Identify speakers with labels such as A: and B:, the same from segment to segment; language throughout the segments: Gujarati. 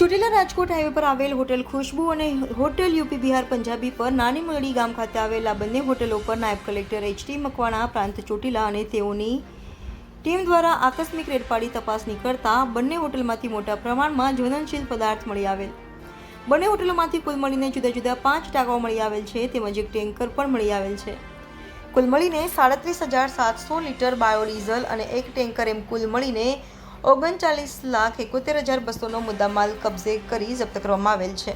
A: ચોટીલા રાજકોટ હાઈવે પર આવેલ હોટેલ ખુશ્બુ અને હોટેલ યુપી બિહાર પંજાબી પર નાની મળી ગામ ખાતે આવેલા બંને હોટેલો પર નાયબ કલેક્ટર એચટી મકવાણા પ્રાંત ચોટીલા અને તેઓની ટીમ દ્વારા આકસ્મિક રેડ પાડી તપાસણી કરતા બંને હોટલમાંથી મોટા પ્રમાણમાં જ્વલનશીલ પદાર્થ મળી આવેલ. બંને હોટલોમાંથી કુલ મળીને જુદા જુદા પાંચ ટાંકાઓ મળી આવેલ છે, તેમજ એક ટેન્કર પણ મળી આવેલ છે. કુલ મળીને સાડત્રીસ હજાર સાતસો લીટર બાયોડીઝલ અને એક ટેન્કર એમ કુલ મળીને ઓગણચાલીસ લાખ એકોતેર હજાર બસોનો મુદ્દામાલ કબજે કરી જપ્ત કરવામાં આવેલ છે.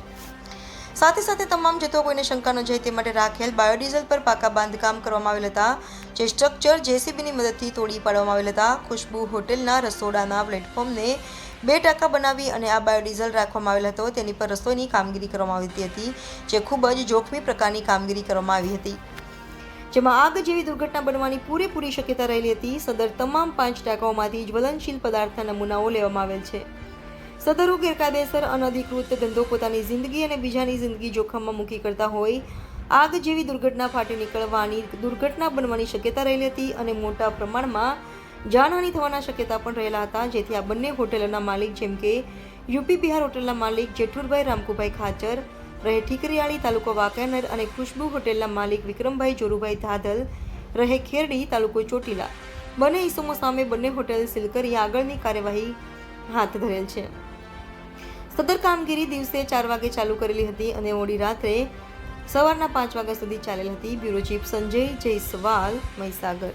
A: સાથે સાથે તમામ જથ્થો કોઈને શંકા ન જાય તે માટે રાખેલ બાયોડીઝલ પર પાકા બાંધકામ કરવામાં આવેલ હતા. જે સ્ટ્રક્ચર જેસીબીની મદદથી તોડી પાડવામાં આવેલ હતા. ખુશ્બુ હોટેલના રસોડાના પ્લેટફોર્મને બે ટાંકા બનાવી અને આ બાયોડીઝલ રાખવામાં આવેલ હતો. તેની પર રસોઈની કામગીરી કરવામાં આવી હતી, જે ખૂબ જ જોખમી પ્રકારની કામગીરી કરવામાં આવી હતી. જેમાં આગ જેવી દુર્ઘટના બનવાની પૂરેપૂરી શક્યતા રહેલી હતી, સદર તમામ પાંચ ટાંકાઓમાંથી જ્વલનશીલ પદાર્થના નમૂનાઓ લેવામાં આવેલ છે. સદરુ ગેરકાયદેસર, અનધિકૃત ધંધો પોતાની જિંદગી અને બીજાની જિંદગી જોખમમાં મૂકી કરતા હોય, આગ જેવી દુર્ઘટના ફાટી નીકળવાની દુર્ઘટના બનવાની શક્યતા રહેલી હતી અને મોટા પ્રમાણમાં જાનહાનિ થવાના શક્યતા પણ રહેલા હતા, જેથી આ બંને હોટેલોના માલિક જેમ કે યુપી બિહાર હોટેલના માલિક જેઠુરભાઈ રામકુભાઈ ખાચર રહે ઠીકરિયાળી તાલુકો વાંકાનેર અને ખુશ્બુ હોટેલના માલિક વિક્રમભાઈ જોરુભાઈ ધાધલ રહે ખેરડી તાલુકો ચોટીલા. બંને ઇસમો સામે બંને હોટેલ સીલ કરી આગળની કાર્યવાહી હાથ ધરેલ છે. સદર કામગીરી દિવસે ચાર વાગે ચાલુ કરેલી હતી અને મોડી રાત્રે સવારના પાંચ વાગ્યા સુધી ચાલેલ હતી. Bureau chief Sanjay Jaiswal Mahisagar